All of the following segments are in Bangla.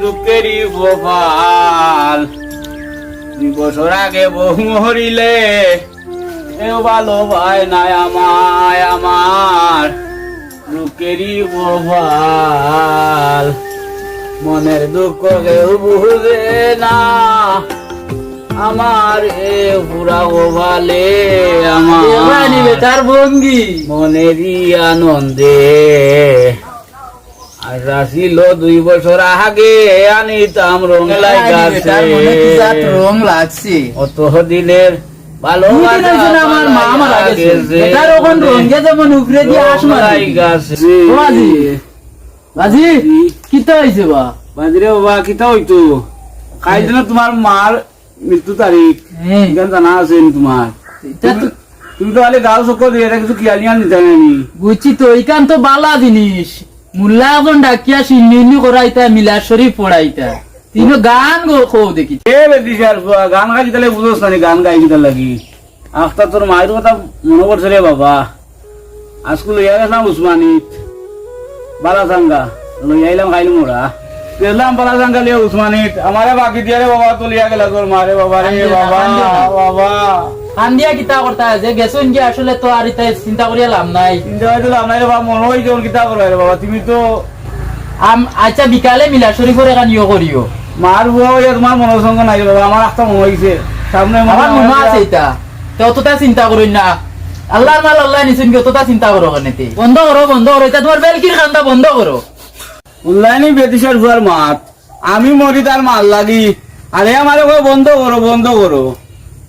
দুঃখেরই গোপাল দুই বছর আগে বহু মরিলে কেউ ভালো ভাই নাই আমায় আমার। দুঃখেরই গোপাল মনের দুঃখ কেউ বুঝে না। আমার এ পুরা গোপালে আমার। তার ভঙ্গি। মনেরই আনন্দে। আর আসিল দুই বছর আগে আনিতাম রঙলাই তার মনে কি জাত গাছে রং লাগছে? অত দিনের ভালোবাসা দুদিন হইছে না আমার মা মারা গেছে গেছে। ওখান রঙে যেমন উপরে দিয়ে হাঁস রঙলাই মারি গাছে। বাজি। কি তো বা? বাজিরে বাবা কিতা হইতো? কাইল না তোমার মার মৃত্যু তারিখ। হ্যাঁ, জানা আছে তোমার? তুমি তো খালি গাল চক্কর দিয়ে কিছু কিয়ালিয়া নিতে আমি বুঝছি তো এইখান তো বালা জিনিস। মুল্লা এখন ডাকিয়া সিন্নি করাইতা মিলা শরীফ পড়াইতা তিন গান গো কো দেখি এ বেদিশার গান গাই তাহলে বুঝোস না গান গাই কিতা লাগি আখতা তোর মায়ের কথা মনে করছে রে বাবা আজকে লইয়া গেছিলাম উসমানিত বালাসাঙ্গা লইয়া আইলাম খাইলাম ওরা গেলাম বালাসাঙ্গা লিয়া উসমানিত আমারে বাকি দিয়ে রে বাবা তো লিয়া গেলা তোর মারে বাবা রে বাবা বাবা। কিতা করতা? যে গেছুন কি আসলে তো আর ইতা চিন্তা করিয়া লাভ নাই। চিন্তা হয়েছিল আমার রে বাবা মনে কিতা করো রে বাবা তুমি তো আম- আচ্ছা বিকালে মিলা শরীফের এখান ইয়ে করিও মার বুয়া হইয়া তোমার মনের সঙ্গে নাই বাবা আমার মনে হয়েছে সামনে আমার মনে আছে এটা তো অতটা চিন্তা করুন না। আল্লাহর মাল আল্লাহ নিছেন কি অতটা চিন্তা করো কেনেতে বন্ধ করো বন্ধ করো এটা তোমার বেলকির খান্দা বন্ধ করো অনলাইনে বেতিসার ভুয়ার মাত। আমি মরি তার মাল লাগি। আরে আমার কই বন্ধ করো বন্ধ করো।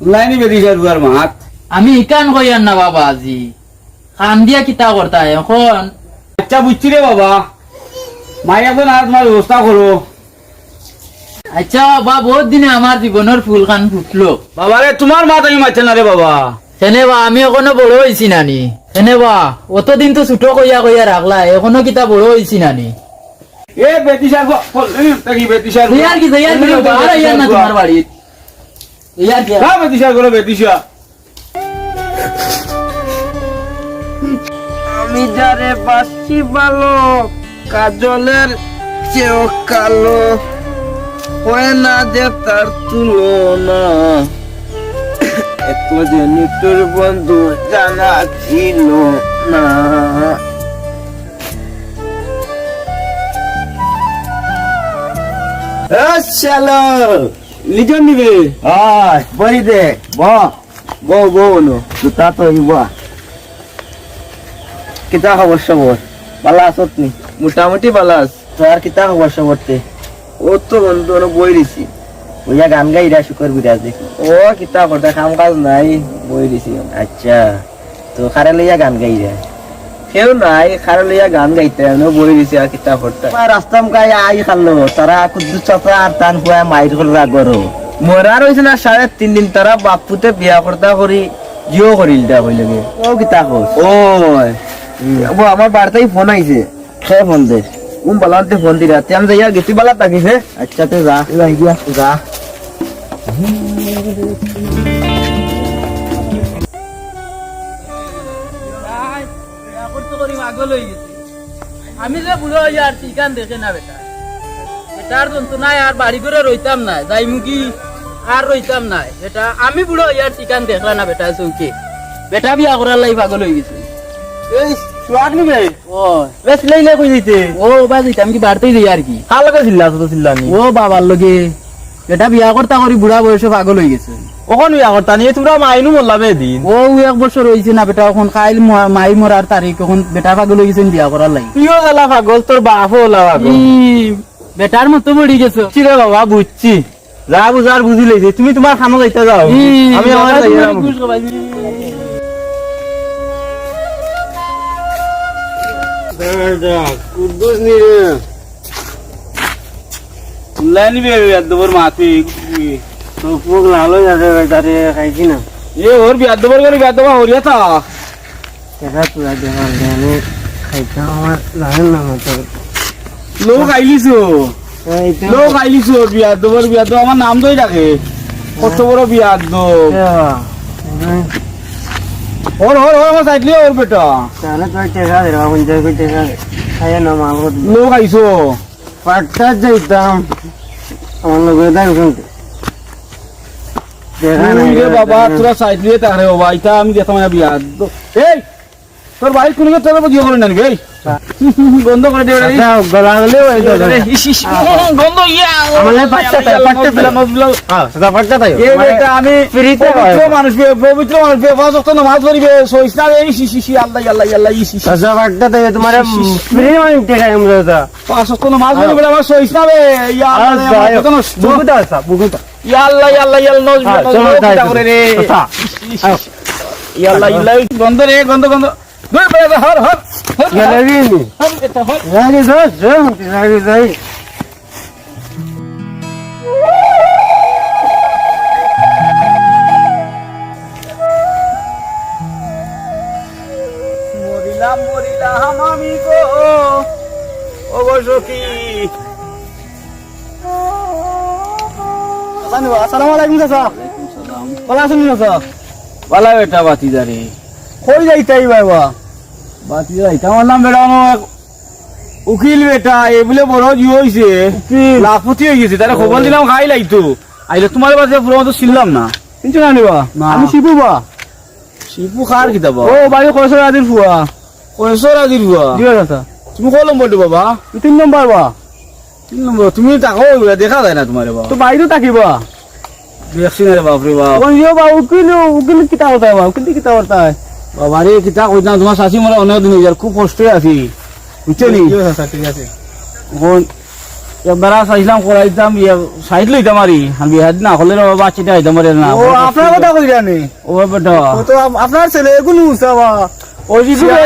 অনলাইনে বেতিসার ভুয়ার মাত। আমি ইকান কইয়ার না বাবা আজি? খান দিয়া কিতা করতা এখন? আচ্ছা বুঝছি রে বাবা। মাইয়া তো না তোমার ব্যবস্থা করো। আচ্ছা বাবা বহুত দিনে আমার জীবনের ফুল খান ফুটলো। বাবা রে তোমার মাত আমি মারছে না রে বাবা। সেনে বা আমি এখনও বড় হয়েছি নানি। সেনে বা অতদিন তো ছোট কইয়া কইয়া রাখলা এখনও কিতা বড় হয়েছি নানি। ইয়ার কি বাহার ইয়ার না তোমার বাড়িত ইয়ার কি? হ্যাঁ বেতিসার করো বেতিসা আমি যারে বাসি ভালো কাজলের চেয়েও কালো। হয় না যে তার তুলনা। এত যে নিতুর বন্ধু জানা ছিল না। চলো লিজন নিবে আয় বই দে ব বউ বউ নো জুতা তো ইবা কিতা খবর সবর বালা আসত নি মোটামুটি বালা আস তোর কিতা খবর সবরতে ও তো বন্ধু ওনো বই দিছি ওইয়া গান গাই রা শুকর বিরাজ দেখি ও কিতা করতে কাম কাজ নাই বই দিছি আচ্ছা তো খারে লইয়া গান গাই রা কেউ নাই খারে লইয়া গান গাইতে নো বই দিছি আর কিতা করতে। রাস্তাম গাই আই খালো তারা কুদ্দু চাপা আর টান খুয়া মাইর করলা গরো মরার হয়েছে না সাড়ে তিন দিন তারা বাপুতে বিয়া করতা করি জিও করিল দা কইলগে ও কিতা কস ও আমার বাড়িতেই ফোন আইছে সে ফোন দে। উম বালাতে ফোন দিরা তে আমি যাইয়া গেছি বালা তাকিছে আচ্ছা তে যা। যাই গিয়া যা আমি যে বুড়ো আর ঠিকান দেখে না বেটা। বেটার যন্ত্রণায় আর বাড়ি করে রইতাম না আর রইতাম না। বেটা আমি বুড়ো আর ঠিকান দেখলা না বেটা চৌকি বেটা বিয়া করার লাই পাগল হয়ে গেছে। এই সুয়াগ নিবে ও বেশ লইলে কই দিতে ও বা যাইতাম কি বাড়তেই যাই আর কি। কার লগে চিল্লা তো চিল্লানি ও বাবার লগে। বেটা বিয়া করতা করি বুড়া বয়সে পাগল হয়ে গেছে। ওখান বিয়া করতা নিয়ে তোমরা মাইনু মরলাবে দিন। ও এক বছর হয়েছে না বেটা এখন খাইল মাই মরার তারিখ এখন বেটা পাগল হয়ে গেছে বিয়া করার লাই তুইও গেলা পাগল তোর বাপও পাগল। বেটার মতো বড়ি গেছে। বুঝছি রে বাবা বুঝছি যা বুঝার বুঝি লেছি তুমি তোমার খানো যাইতে যাও। আমি আমার কুদ্দুস রে অনলাইন নিবে বিয়াদবর মাতি তো পুক লালো যাবে তারে খাইছি না এ ওর বিয়াদবর করে বিয়াদবা হরিয়া তা দেখা তুই দেখাল আমি খাইতে আমার লাগে না মতো লোক আইলিছো লোক আইলিছো বিয়াদবর বিয়াদ আমার নাম দই রাখে কত বড় বিয়াদ ওর ওর ওর আমার সাইডলি ওর বেটা তাহলে তুই টেকা দে বাবু যাই কই টেকা খাইয়া না মাল লোক আইছো পাটটা যাইতাম আমার লগে দেখুন দেখা নাই তুই রে বাবা তোরা সাইড দিয়ে তাহলে বাবা এটা আমি দেখতাম বিয়া এই তোর বাড়ি কোনো তোর বিয়ে করে না নাকি? এই বন্ধ করে দে ওটা। আচ্ছা, গলা হলে ওই গন্ধ ইয়া আমাদের বাচ্চা তাই, বাচ্চা তাই। হ্যাঁ সেটা পাটটা তাই এই বেটা আমি ফ্রিতে পবিত্র মানুষ বে- পবিত্র মানুষ বে পাঁচ ওয়াক্ত নামাজ পড়িবে সইস না রে ইস, ইস, ইস, আল্লাহ আল্লাহ আল্লাহ ইস, ইস, ইস। আচ্ছা তাই তোমার ফ্রি মানে টেকা আমরা তো পাঁচ ওয়াক্ত নামাজ পড়িবে আমার সইস না রে ইয়া আল্লাহ রে, আছে বুকুটা ইয়া আল্লাহ আল্লাহ ইয়া আল্লাহ হ্যাঁ, কিতা তো। করে রে আচ্ছা। ইয়া আল্লাহ ইয়া গন্ধ রে গন্ধ গন্ধ ইয়া হর, লাগি হর, এটা হর। লাগি যাই লাগি যাই মরিলাম মরিলাম আমি গো। ও আসসালামু আলাইকুম চাচা। ভালো আছেন চাচা? বালা বেটা বাতি দারে কই যাইতাই বাবা? বাতি দাই আমার নাম বেটা আমার উকিল বেটা এই বলে বড় জি হইছে। লাখপতি হয়ে গেছে তাহলে খবর দিলাম খাই লাইতো। আইলে তোমার বাসে পুরো মতো ছিলাম না। কিন্তু না। আমি শিবু বা। শিপু খার কিতাব ও বাড়ি কয়সর আদির ফুয়া। কয়েসর আজির বুয়া জিও চাচা তুমি কল নম্বরটো বাবা? তিন নম্বর বা। তিন নম্বর। তুমি তাকো দেখা যায় না তোমার বাবা তো বাড়িতো থাকিবা দেখছি না রে বাপরে বাপ। কোন জিও বা উকিল উকিল কিতা হতা বা? উকিল কিতা হতা বাবা রে কিতা কইতাম তোমার শাশি মরা অনেক দিন হয়ে খুব কষ্টে আছি। বুঝছ নি? একবার চাইছিলাম করাইতাম সাইড লইতাম আরি আমি বিহার না হলে বাচ্চাটা আরে না। ও আপনার কথা ও বেটা। ও তো আপ- আপনার ছেলে এগুলো উসাবা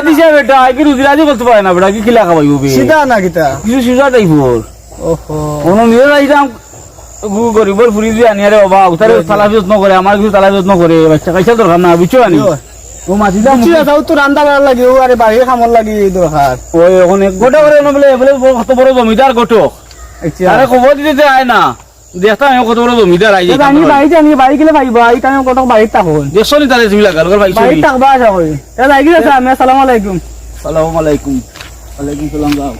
দিছে বেটা। আগে রুজিরাজি করতে পারে না বেটা? কি খিলা খাবাই বে সিধা না কিতা? কিছু সুজা টাইপর ওহো কোনো নিয়ে যাইতাম গরিবর ফুরি দিয়ে আনি আরে বাবা তালা যত্ন করে আমার কিছু তালা যত্ন করে বাচ্চা কাইসা দরকার না? বুঝছ আনি ও মাতিলাম বুঝছি চাচা ও তো রান্না বাড়া লাগে ও আরে বাড়ির খামর লাগি দরকার ওই ওখানে গোটা করে বলে বলে কত বড় জমিদার গোটক। আরে খবর দিতে আয় না। দেখতাম কত বড় জমিদার আই আমি বাড়ি জানি বাড়ি গেলে পাইবা এই টাইমে কত বাড়ির থাকুন দেখছ নি তাহলে তুমি লাগাল ভাই বাড়ির থাকবা আশা করি। তা লাগি আছে আমি আসসালামু আলাইকুম। সালাম আলাইকুম। ওয়ালাইকুম সালাম যাও।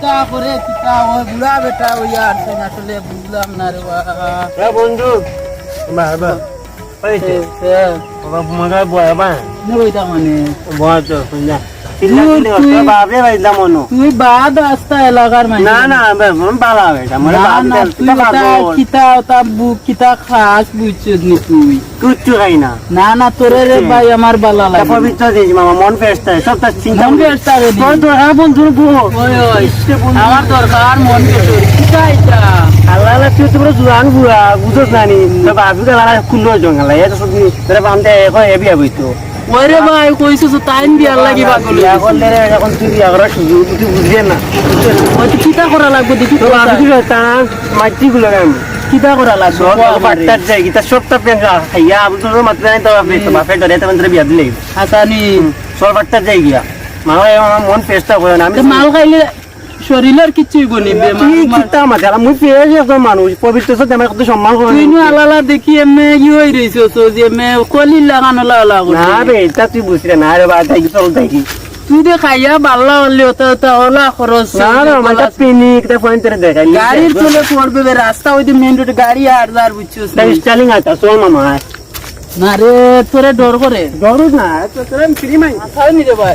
কিতা করে কিতা ওই বুড়া বেটা ওই আর আসলে বুঝলাম না রে বা বন্ধু বাবা পাইছে বাবা মগা বয়াবা ওইটা মানে। বয়াতো শুনলা মনো তুই বাদ রাস্তা এলাকার না না বালা বেটা তুই তা ওটা বাবা কিতা ওটা বুক কিতা খাস বুঝছিস নি তুই কুচ্চু খাই না না না তোরে রে ভাই আমার বালা লাগে পবিত্র দিস মামা মন ফেস্তা সব তার চিন্তা মন বেস্তা রে তোর বন্ধু ওই ওই আমার দরকার মন বেস্তা কিতা এটা আল্লাহ আল্লাহ তুই তো পুরো জুয়ান বুড়া বুঝছ না নি তো বাবু তো লালা খুলো জঙ্গলা এটা সব তোরা এখন এবি ওই ভাই কইছো তো টাইম দিয়ার লাগি পাগল করলে রে এখন তুই বিয়া করার সুযোগ তুই বুঝিয়ে না। ওই তো কিতা করা লাগবে দেখি তো আমি কি করতাম মাটি গুলো আমি কিতা করা লাগবে? সব আমারে। যাই কিটা সবটা পেন খাইয়া আমি তো মাত্র নাই তো আপনি তো বাপের ধরে তেমন বিয়া দিলে আসানি। সব বাট্টার যাই গিয়া। মাল মন পেস্টা করে না আমি মাল খাইলে শরীরের কিচ্ছুই বনিবে কিতা মাঝে মুই পেয়ে একজন মানুষ পবিত্র সাথে আমার কত সম্মান করে তুই আলালা দেখি এমে ই হই রইছো তো যে এমে কলি লাগানো লালা না বে এটা তুই বুঝলি না আরে বা তাই চল তাই তুই দে খাইয়া বাল্লা হলে ওটা ওটা ওলা খরচ। না না পিনিক তা পয়েন্ট রে দেখাই গাড়ির চলে পড়বে বে, রাস্তা ওই মেন রোডে গাড়ি আর যার বুঝছিস তাই স্টাইলিং আছে চল মামা। না রে তোরে ডর করে। ডরুস না তো ফ্রি মাই। নি রে ভাই।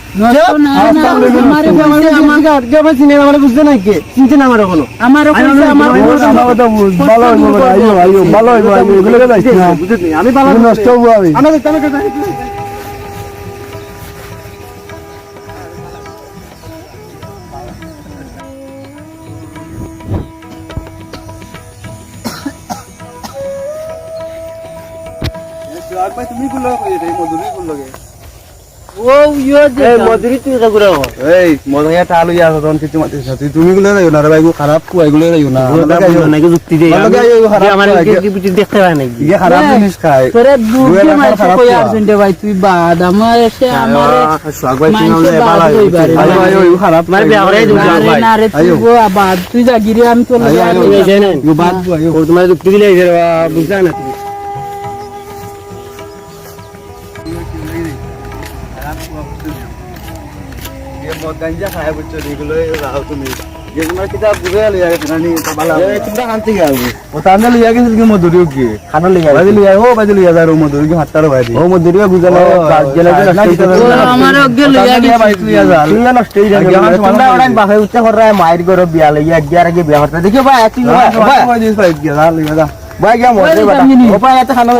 তুমি কোন মধুরি লগে ও ইয়ো যে মধুরি তুই কাকুরা এই মধুরিয়া টাল হইয়া আছে তখন কিছু মাতিস না তুই তুমি গুলো যাইও না রে ভাই খারাপ কুয়াই গুলো যাইও না নাকি যুক্তি দেই আমার লগে আইও খারাপ আমার কুয়াই। কি বুঝি দেখতে পায় নাকি ইয়ে খারাপ জিনিস খায় তোরে কই ভাই তুই বাদ আমার এসে আমার সোহাগ ভাই শুনালে বাদ খারাপ বিয়া করে দিও ভাই না রে তুই আইও। বাদ তুই যা গিরে আমি লগে। ইউ বাদ ও তোমার যুক্তি দিলে বুঝলা না গাঞ্জা খায় খানা লিয়া বাজি লিয়া ও বাজি লিয়া যার মধুরি কি হাতটার বাইরে ও মধুরিও গুজাল কাজ গেলে গেল আমার অগ্গে লিয়া গেছিল বাইক লিয়া যাল লিয়া নষ্ট হই যাবে আমার তোমরা ওরা বাহে উচ্চ কররা মাইর বিয়া লিয়া গিয়ার আগে বিয়া করতে দেখিও ভাই ভাই গিয়া লিয়া খানা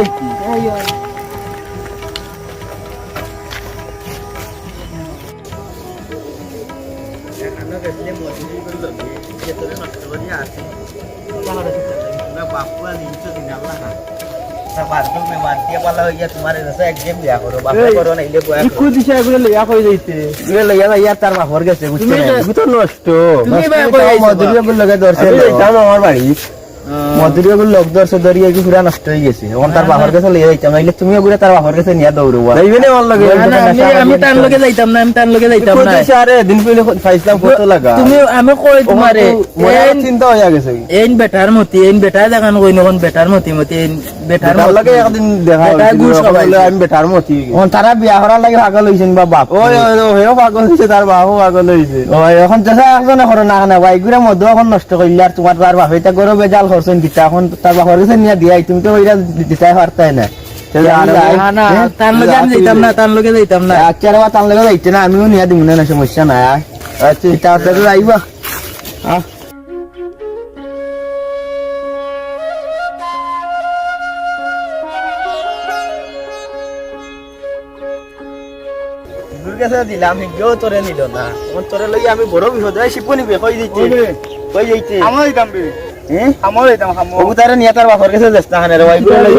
কথা হইয়া তোমার কাছে একদম বিয়া করো বাপে করো না ইলে বয়া ইকু দিশা এগুলো লইয়া কই যাইতে গেছে বুঝছ না তো নষ্ট মধুরি এগুলো লোক ধরছে ধরিয়ে কি পুরা নষ্ট হয়ে গেছে। এখন তার বাপর কাছে লইয়া যাইতাম নাইলে তুমি ওগুলো তার বাপর কাছে নিয়ে দৌড়বা যাইবে না আমার লগে? আমি- তার লগে যাইতাম না আমি তার লগে যাইতাম না। আরে দিন পেলে ফাইসলাম কত লাগা। তুমি আমি কই তোমারে মনে চিন্তা হয়ে গেছে এইন বেটার মতি এইন বেটার দেখান কই নখন বেটার মতি মতি এইন বেটার মতি লগে একদিন দেখা খাবাইছে। আমি বেটার মতি। এখন তারা বিয়া করার লাগে পাগল হইছেন বা বাপ। ওই হেও পাগল হইছে তার বাপও পাগল হইছে ওই এখন চেষ্টা একজনে করো না কেন বাইগুড়া মধ্যে এখন নষ্ট করলে আর তোমার তার বাপ এটা করো বেজাল করছেন গীতা এখন তার বাপর কাছে নিয়ে দিয়াই তুমি তো ওইটা দিতাই পারতাই না আমিও নিয়ে দিব না সমস্যা নাই আচ্ছা। দিলাম হিগেও তোরে নিল না? তোরে লই আমি বড় বিপদ শিপুনি বে কই দিতে? কই যাইতে? আমার দিতাম বে।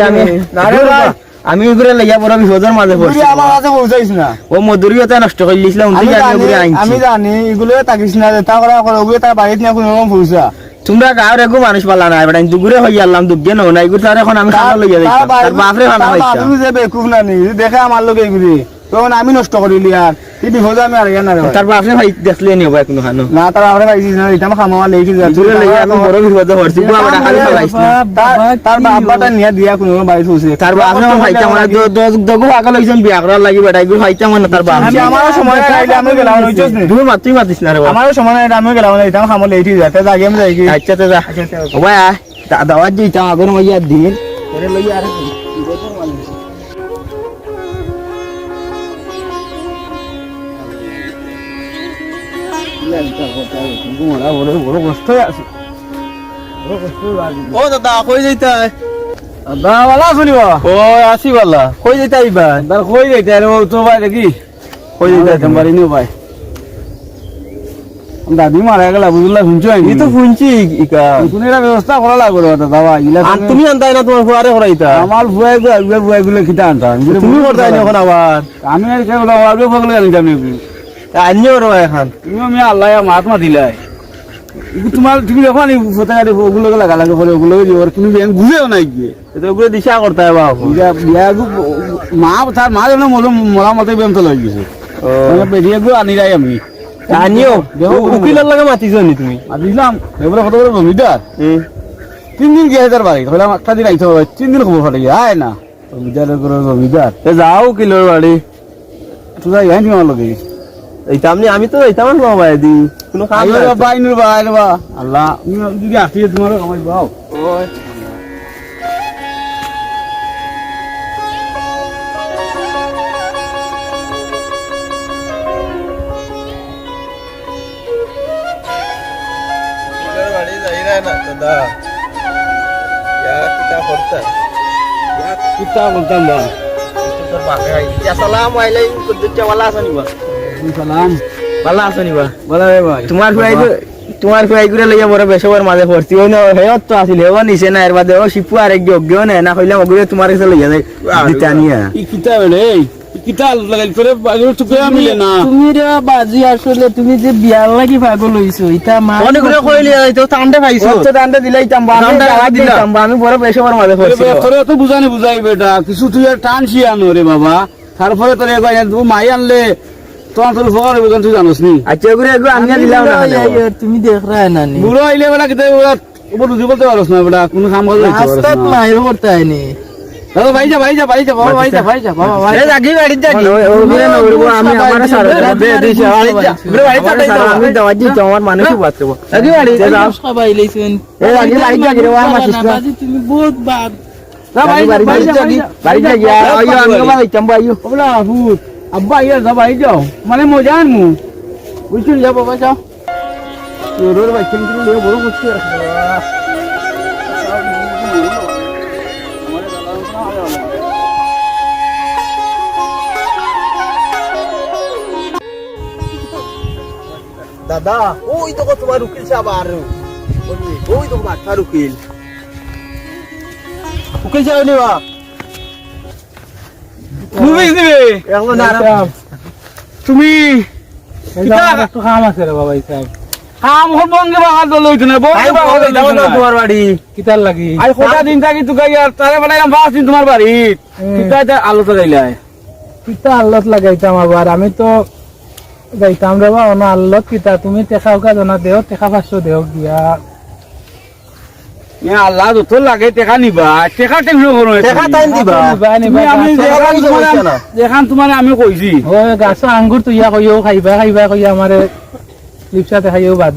আমি না রে ভাই। আমি ওগুলো লইয়া বড় বিপদের মাঝে পড়ছি আমার কাছে পৌঁছাইছ না। ও মধুরিও নষ্ট করে দিয়েছিলাম আমি জানি এগুলো তাকিস না তা করা করে ওগুলো তার বাড়িতে নিয়ে কোনো রকম পৌঁছা তোমরা গাঁর এগু মানুষ পালা না এবার দুগুরে হই আল্লাম দুগে নো না এগুলো তার এখন আমি খানা লইয়া যাইতাম বাপরে খানা পাইতাম বাপরে যে বেকুব না নি দেখে আমার লোক এগুলি তখন আমি নষ্ট করিলি আর এই বিপদে আমি আর না রে ভাই। তার বাপরে ভাই দেখলে নিও ভাই কোনো খানো না তার বাপরে পাইছিস না এটা আমার খামা আমার লেগে যায় দূরে লইয়া আমি বড় বিপদে বুয়া বড় খালি ফেলাইছ না। তার- বাবাটা নিয়ে দিয়া কোনো বাড়ি পৌঁছে তার বাপরে আমার ভাইটা মানে দগু পাগল হইছেন বিয়া করার লাগি বেটা এগুলো ভাইটা মানে তার বাপ আমি আমারও সময় খাইলে আমি গেলাম হইছস নি? তুমি মাতুই মাতিস না রে বাবা আমারও সময় নাই আমি গেলাম না এটা খামো লেগে যায় তাই আগে আমি যাই কি আচ্ছা তো যা। ভাই আয় দাওয়াত দিতাম আগর মাইয়া দিন তোরে লইয়া আর বড় কষ্ট আছে ও দাদা কই যাইতা দাদা বালা শুনিব ও আসি বালা। কই যাইতা ইবা দাদা কই যাইতা রে তো ভাই দেখি কই যাইতা তোমার ইনু ভাই? দাদি মারা গেল বুঝলা শুনছো তো শুনছি ইকা। ব্যবস্থা করা লাগবে দাদা ভাই ইলা তুমি আনতাই না তোমার ফুয়ারে করাইতা আমার ফুয়াই গো আইবে ফুয়াই গুলো খিতা আনতাম। তুমি করতাই এখন আবার? আমি আর কে বলা আইবে ফুয়া গুলো নাকি? আনিও রে এখন। তুমি আমি আল্লাহ মাহাত্মা দিলাই। তোমার তুমি লাগা পরে তুমি বুঝেও নাই গিয়ে। এটা ওগুলো দিশা করতে হবে বাবু বিয়া মা তার মা যেন মতো ব্যায়াম তো লই গেছে। মানে বেরিয়ে গু আনি যাই আমি আনিও দেখো উকিলের লাগে মাতিছ নি তুমি? আর দিলাম এগুলো কত বড় জমিদার তিন দিন গিয়ে তার বাড়ি হইলাম একটা দিন আইতে হবে তিন দিন খবর ফাটে আয় না। জমিদারের করে জমিদার যাও উকিলের বাড়ি তুই যাই লোকে এইতাম নি আমি তো যাইতাম না বাবা দি কোনো কাম নাই বাবা বা আল্লাহ তুমি যদি আসিয়ে তোমার বাড়ি যাই না দাদা? ইয়া কিতা করতা কিতা বলতাম বা? তোর বাপে আইছি আসসালামু আলাইকুম কুদ্দুচ্চা ওয়ালা আসনি বা সালাম ভালো আসনি বা বলা রে ভাই। তোমার ফুয়াই তোমার ওয়াইগুরে লইয়া বড় বেশবার মাঝে পড়ছি ও হে তো আছিল হেও নিছে না এর বাদে ও শিপু আর এক যোগ্য না না কইলাম ওগুলো তোমার কাছে লইয়া যাই দিতা ই কিতা বেলে কিতা লাগাই করে বাজুর টুকে মিলে না। তুমি রে বাজি আসলে তুমি যে বিয়ার লাগি পাগল হইছো ইটা মা অনেকগুলো কইলি তো টান্ডে পাইছো। তো টান্ডে দিলাই তাম্বা আমি টান্ডে দাওয়াত দিলা। দিতাম আমি বড় বেশবার মাঝে পড়ছি তোরে তো বুঝানি বুঝাই বেটা কিছু তুই আর টান শিয়ানো রে বাবা। তারপরে তোর মাই আনলে তোমার তোর উপকার হবে তুই জানোস নি। আচ্ছা ওগুলো এগুলো আমি দিলাম না তুমি দেখ রা না নি বুড়ো আইলে বেটা কিতা ওরা উপর বুঝি বলতে পারস না বেটা কোনো কাম করতে পারস রাস্তাত না। মাইর করতে আইনি। দাদা ভাই যা ভাই যা ভাই যা বাবা ভাই যা ভাই যা বাবা ভাই এ জাগি বাড়ি না আমি আমার সারা যা। বাড়ি যা আমি আমার মানুষই বাঁচতে জাগি বাড়ি সবাই লইছেন এ আগে বাড়ি যা গিয়ে আমার সিস্টার। বাজি তুমি বহুত বাদ। যা ভাই যা যা ভাই বাড়ি যা। গিয়া আইও আমি বাবা দিতাম আইও ওবলা ভূত আব্বা ইয়া যা ভাই যাও। মানে মজা আনমু। বুঝছিস যা বাবা যাও ভাই কিন্তু লিয়ে বড় বুঝছি দাদা, ওই তো তোমার উকিল সাহেব আর ওই তো বাচ্চার উকিল। উকিল সাহেব নিবা এখন আর তুমি কাম আছে রে বাবা ইসাব কাম হল বঙ্গে বাগাল দল হইতো না বাগাল তোমার বাড়ি। কিতার লাগি? আই কটা দিন থাকি তুই ইয়ার তারে বানাইলাম পাঁচ দিন তোমার বাড়িত কিতা এটা আলো তো গাইলাই কিতা আল্লত লাগাইতাম আবার আমি তো যাইতাম রে বা অনা আল্লত কিতা। তুমি টেকা উকা জানা দেও টেকা পাঁচশো দেও গিয়া। আল্লাহ যত লাগে টেকা নিবা টেকা টেনশন করো টাইম দিবা। আমি তোমার কইছি গাছ আঙ্গুর কইও খাইবা খাইবা কইয়া আমারে লিপসাতে খাইও বাদ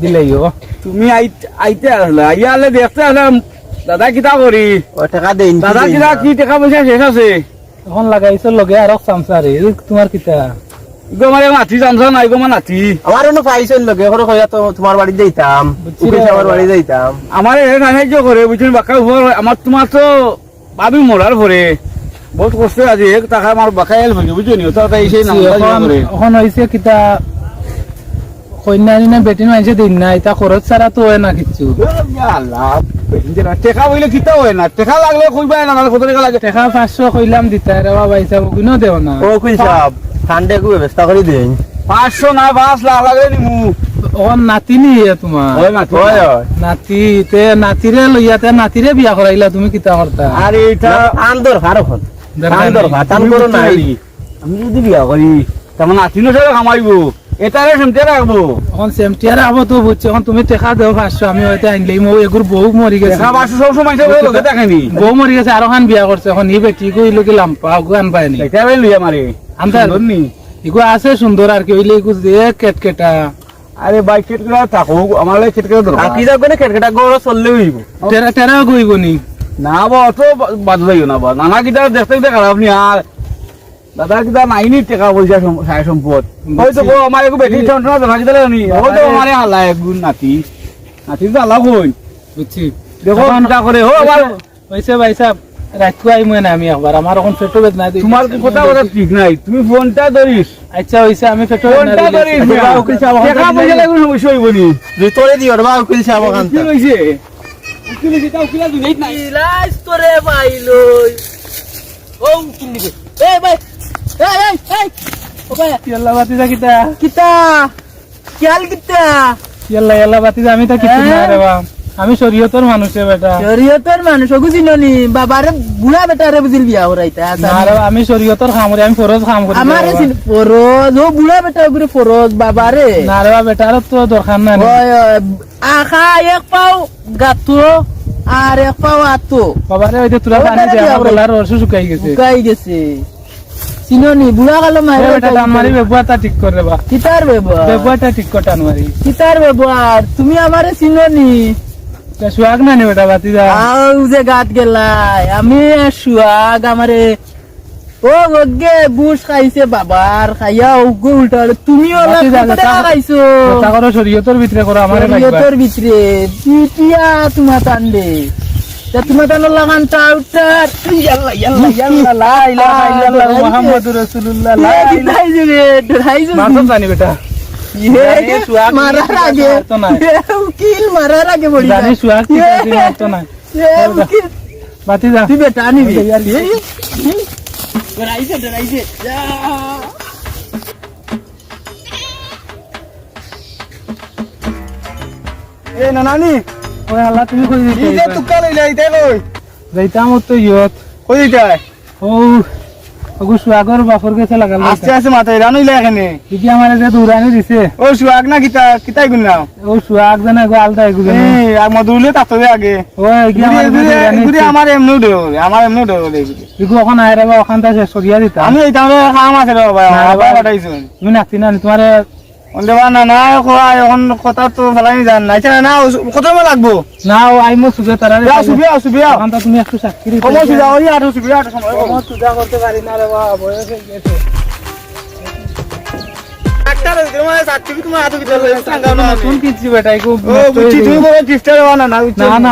তুমি আইতে আইতে আসলে ইয়ালে দেখতে আসলাম দাদা কিতা করি টাকা দেন দাদা কিতা কি টাকা পয়সা শেষ আছে? এখন লাগাইছো লগে আর চামচারে তোমার কিতা? ইগো মানে নাতি জানছ না ইগো মানে নাতি। আমার অন্য পাইছেন লগে এখন কইয়া তো তোমার বাড়ি যাইতাম। বুঝছি উকিল বাড়ি যাইতাম। আমার এ সাহায্য করে বুঝছেন বাকা আমার তোমার তো ভাবি মরার পরে বহুত কষ্ট আছে এক টাকা আমার বাকা এল বুঝছ নি তাই সেই নাম এখন হইছে কিতা কন্যা নিনা বেটি মাইছে দিন না এটা খরচ ছাড়া তো হয় না কিচ্ছু আল্লাহ টেকা বইলে কিতা হয় না টেকা লাগলে কইবা না কত টাকা লাগে? টেকা পাঁচশো কইলাম দিতা রে বাবা হিসাব কিনো দেও না। ও উকিল সাহেব একটু ব্যবস্থা করে দেন পাঁচশো না পাঁচ লাখ নিমু। নাতিনি এ তোমার নাতি। হয় হয়। নাতি তে নাতিরে লইয়া তে নাতিরে বিয়া করাইলা তুমি কিতা করতা আর এটা আন দরকার এখন। দরকার আন দরকার টান করো নাই। আমি যদি বিয়া করি তেমন আতিনো সাথে কামাইব। এটারে সেমতে রাখব এখন সেমটিয়ার আবো তো বুঝছ এখন তুমি টেকা দেও পাঁচশো। আমি হয়তো আনলেই মো এগুর বউ মরি গেছে। দেখা পাঁচশো সব সময় দেখেনি বউ মরি গেছে আরও খান বিয়া করছে এখন ই বেটি কইলো কি লাম্পা গান পায়নি এটা লইয়া মারে আনতে নি ইগো আছে সুন্দর আর কি ওইলে ইগু যে কেট আরে বাইক কেট করে থাকো আমার লাগে কেট করে দরকার আকি যাক মানে কেটকেটা গড় চললে হইব। টেরা টেরা গইব নি। না বা অত বাদ যাইও না বা। নানা কিটা দেখতে দেখতে খারাপ নি আর। দাদা কিটা নাইনি টাকা পয়সা সায় সম্পদ। হয়তো গো আমার একটু বেটি ঠন দেখা কিটা নি হয়তো আমার হালা এক গুণ নাতি। নাতি তো আলাপ হই বুঝছি। দেখো কিটা করে ও আমার হয়েছে ভাই সাহেব আমি একবার আমার এখন পেটো বেদনা দিই। তোমার কথা কথা ঠিক নাই। তুমি ফোনটা ধরিস আচ্ছা আমি পেটো ফোনটা ধরিস আচ্ছা, উকিল সাহেব, ওখান পয়সা লাগবে সমস্যা হইব নি? ভিতরে দিও বা উকিল সাহেব ওখান কি হইছে উকিল কিটা উকিল দুই নাই। ইলাজ করে পাইলই ও কিনদিকে এই ভাই। এই এই এই ও ভাই। ইয়াল্লা বাতি যা কিতা? কিতা? কিতা? ইয়াল্লা ইয়াল্লা বাতি যা আমি তা কিছু না রে বা আমি শরীয়তর মানুষে বেটা। শরীয়তের মানুষ বুঝিনি বাবারে বুড়া বেটারে বুঝিল বিয়া করাইতা না রে আমি শরীয়তর কাম করি আমি ফরজ কাম করি। আমার ফরজ? ও বুড়া বেটা উপরে ফরজ বাবারে। না রে বা বেটার তো দরকার নাই। ওই, আখা এক পাও গাতো আর এক পাও আতো বাবারে ওই যে তুলা পানি বিয়া আমার গলার রস শুকাই গেছে। শুকাই গেছে। চিননি বুড়া কালো মারে বেটা আমারই ব্যবহারটা ঠিক করে বা। কিতার ব্যবহার? ব্যবহারটা ঠিক করতে আনবারি কিতার ব্যবহার? তুমি আমারে চিননি সোহাগ না নি বেটা বাতি যা আউ যে গাত গেলাই আমি সুয়াগ আমারে। ও গগে বুশ খাইছে বাবার খাইয়া উগো উল্টা লাখ যা, খাইছো। কথা করো শরীয়তর ভিতরে করো আমার শরীয়তের ভিতরে পিটিয়া তোমার টান্ডে তা ইল্লাল্লাহ মোহাম্মদুর রাসূলুল্লাহ লা ইলাহা কিতাই যাবে ডরাই যাবে মারতাম জানি বেটা সুহাগ মারার আগে তো নাই। উকিল মারার আগে বলি জানি সুহাগ কি করছি, নাই উকিল বাতি যা তুই বেটা নিবি ডরাইছে ডরাইছে এ নানানি ওই আল্লাহ তুমি কই দিতে এই তুকা লইলে এইটাই কই যাইতাম তো ইয়ত কই দিতাই ও ওগু সুহাগর বাপর গেছে লাগাল আস্তে আস্তে মাথায় রান হইলে এখানে দিদি আমার যে দৌড়ানি দিছে। ও না কিতা কিতাই গুন নাও? ও সুহাগ জানা গো আলদা এগুলো এই আর মধুরলে তাতো আগে। ও আমার গুড়ি আমার এমনি আমার এমনি বা শেষ করিয়া আমি এই তাহলে খাম আছে রে বাবা বাবা বাবা। তুমি নাচি না তোমার অন্ধে না না কোয়া এখন কথা তো ফেলাই জান না না কত সময় লাগবো। না ও আই মো সুজে তারা যাও সুবিয়া সুবিয়া ওখান তুমি একটু সাক্ষী কমল সুবিয়া ওই আটো সুবিয়া আটো সময় আমার সুজা করতে পারি না রে বাবা বয়স হয়ে গেছে।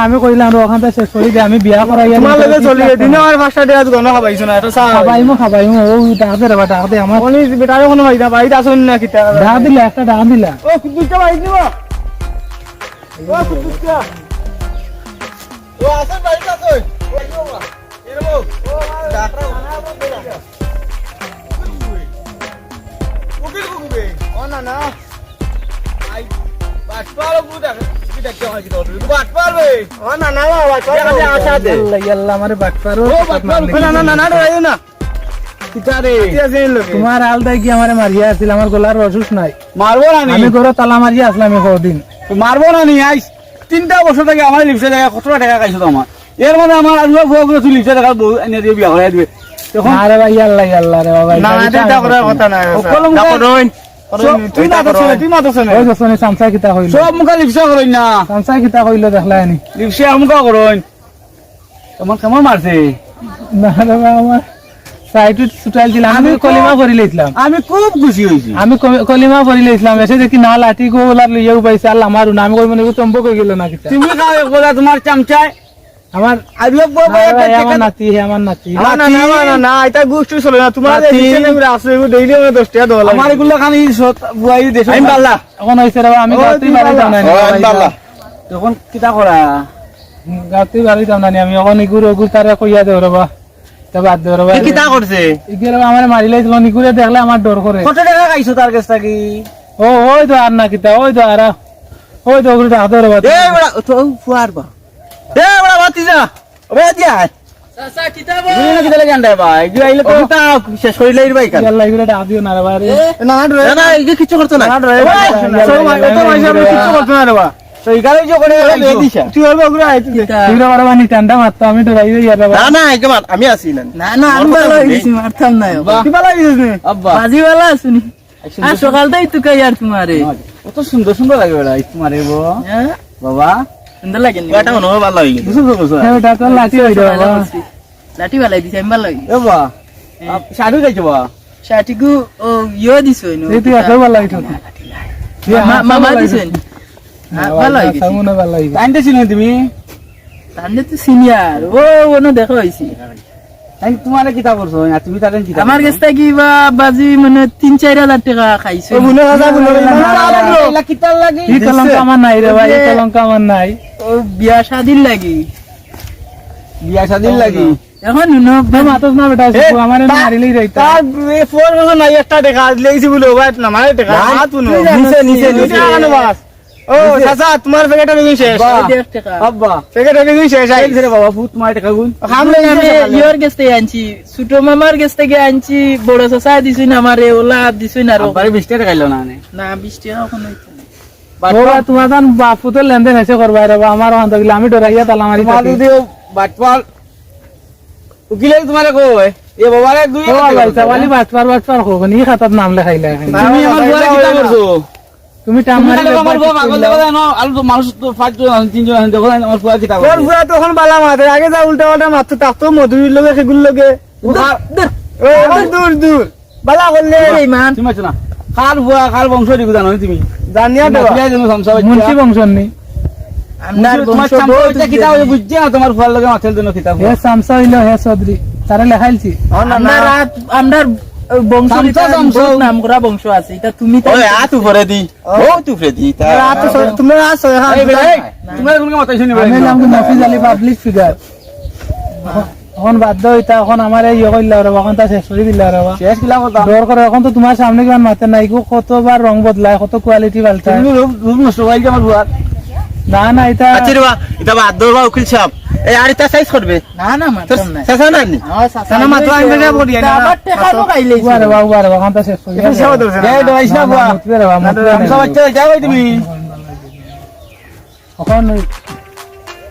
আমি কইলাম ওখান তা শেষ করি আমি বিয়া করাইয়া চলি দিনে আমার পাঁচটা টাকা দোকান খাবাইছো না এটা চা খাবাই খাবাই মো ও ডাক দে রে দে আমার বেটারে কোনো ভাই না বাড়িতে আসুন না কিতা ডাক দিলা একটা ডাক দিলা ও কুদ্দুসটা ভাই দিব ও কুদ্দুসটা ও আসুন বাড়িতে আসুন ও ও না না। আই বাটপালো বুদা। কি দেখতে হয় কি তো বাটপাল বে ও না না বাটপাল বে আশা দে আল্লাহ ইয়াল্লাহ আমারে বাটপারো ও বাটপাল না না না না রে না কিতা রে। কি আছে এর লগে। তোমার আলদাই কি আমারে মারিয়া আছিল? আমার গলার রসুস নাই। মারবো না আমি ঘরে তালা মারিয়া আসলাম কদিন। মারবো না নি আইস। তিনটা বছর থেকে আমার লিপসে টাকা কত টাকা খাইছো তো আমার এর মধ্যে আমার আর বুয়া বুয়া তুই লিপসে টাকা বউ এনে দিয়ে বিয়া করাই দিবে। আরে ভাই ইয়াল্লাহ ইয়াল্লাহ রে বাবা না না চিন্তা কথা নাই। না কেমন মারছে? আমি কলিমা খুব খুশি হয়েছি আমি কলিমা করে লইছিলাম এসে দেখি না লাঠি গোলার লইয়াও পাইছে আল্লাহ মারু না আমি নাকি চম্পক হয়ে গেল না তুমি তোমার চামচায় আমার নাতি হে আমার নাতি না না এটা চলে তোমার আছে আমি দশ টাকা দেওয়া আমার এগুলো খানি বুয়াই দেশ আমি পাল্লা। এখন হইছে রে আমি ও, বাড়ি বাবা। না আমি বাবা। তখন কিতা করা? গাঁতি বাড়ি যাম না আমি এখন ইগুর ওগুর তারে কইয়া দেও রে বা তা বাদ দেও রে বা কিতা করছে ইগুরে আমার মারি লাইছিল নিগুরে দেখলে আমার ডর করে কত টাকা খাইছো তার কাছ থেকে? ও ওই তো আর না কিতা ওই তো আর ওই তো ওগুলো দেও রে বা এই বড়া তো ফুয়ার বা। কিছু করতে না আমি আছি না না মারতাম না। বাজিওয়ালা শুনি আর সকালটাই তোমারে। কত সুন্দর সুন্দর লাগে তোমারে হ্যাঁ? বাবা। সুন্দর লাগে এটা মনে হয় ভালো লাগে বুঝছ বুঝছ হ্যাঁ ওটা তো লাঠি হই লাঠি বালাই দিছে আমি ভালো লাগে এ বা শাড়ি খাইছো বা শাটিকু ও ইয়ে দিছো নো এই তুই ভালো লাগিছ মামা ভালো লাগে সামনে ভালো লাগে চিনো তুমি তাহলে তো সিনিয়র ও ওনো দেখা তোমারে কিতা করছ তুমি তারে কিতা আমার কাছ থেকে বা বাজি মানে তিন চার হাজার টাকা খাইছে। বুনে হাজার বুনে লাগল কিতা লাগি? এই কলঙ্ক আমার নাই রে ভাই এই কলঙ্ক আমার নাই। ও বিয়া শাদির লাগি। বিয়া শাদির লাগি? এখন নো মাতস না বেটা আমার মারিলেই যাইতা তার ফোর নাই একটা দেখা লেগেছি বলে না হাত নিচে নিচে নিচে। আনো বাস ও চাচা তোমার প্যাকেট শেষ। আব্বা। প্যাকেট শেষ আই। রে বাবা ফুট মার টাকা গুন হামলে আমি ইয়োর কাছ আনছি ছোট মামার আনছি বড় চাচা দিছুন আমারে ওলা দিছুন আর আব্বারে 20 টাকা খাইলো না নে? না বিশ টাকা কোনো বাবা তোমার তান বাপু তো লেনদেন এসে করবা বাবা আমার গিলা আমি ডরাইয়া তালা মারি তোমার যদি বাটপাল উকিলে তোমারে কই এ বাবারে দুই ভাই সাবালি বাটপার বাটপার হোক খাতার নাম লেখাইলা। তুমি আমার বুয়ারে কিতা করছ তুমি মানুষ তো তিনজন আছে দেখো না আমার পুরা তখন বালা। মাথে আগে যা উল্টা পাল্টা মারতো তাকতো মধুরির লগে সেগুলো লগে। দূর দূর। বালা করলে এই তুমি না। কার বংশ দিগু জানো তুমি? জানিয়া সংসার মুন্সি বংশ বহুত চামচা কিতা হইছে বুঝছে না তোমার ফুয়ার লগে মাথার জন্য কিতা হে সামসা হইল হে চৌধুরী তারে লেখাইছি আমরা বংশ আছে এটা তুমি দি ও। তা তুমি এখন এই বেটা, এই, তোমরা কোনকে মাতাইছো নি আমি নাম মফিজ আলী পাবলিক ফিগার এখন বাধ্য হইতা এখন আমার এই ইয়ে করলা রে এখন তা শেষ করে দিলা রে শেষ কিলা কথা ডর করে এখন তো তোমার সামনে কিমান মাতে নাই গো কতবার রং বদলায় কত কোয়ালিটি পাল্টায় তুমি রূপ রূপ নষ্ট করাইছে আমার বুয়ার না না এটা আচ্ছা রে বা এটা বাদ উকিল সাহেব এই আর এটা সাইজ করবে না না মাতাম নাই সাসা না নি সানা মাত্র আনবে না বড়িয়া না আবার টেকা তো খাইলে বারে বাবা বারে বাবা এখন শেষ সেবা দেবে এই ডরাইছ না বাবা না। গামছা বাচ্চা যাও ভাই তুমি এখন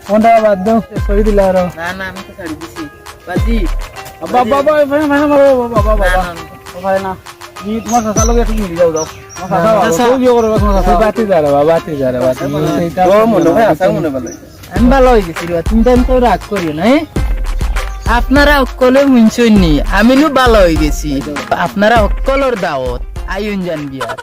কোনটা বাদ দাও শেষ দিলা রে না না আমি তো ছাড়ি দিছি বাজি বাবা বাবা ভাই ভাই মারো বাবা বাবা ভাই না নি তোমার সাসা লগে তুমি মিলি যাও যাও সাসা তো বিয়ে করবে তোমার সাসা বাতি যা রে বাবা বাতি যা রে বাতি এইটা মনে হয় আসা মনে ভালো আমি ভালো হয়ে গেছি তুমি টাইম তো রাগ করিও না? আপনারা অকলে শুনছেন নি আমিও ভালো হয়ে গেছি আপনারা অকলর দাওয়াত আইন জান বিয়ার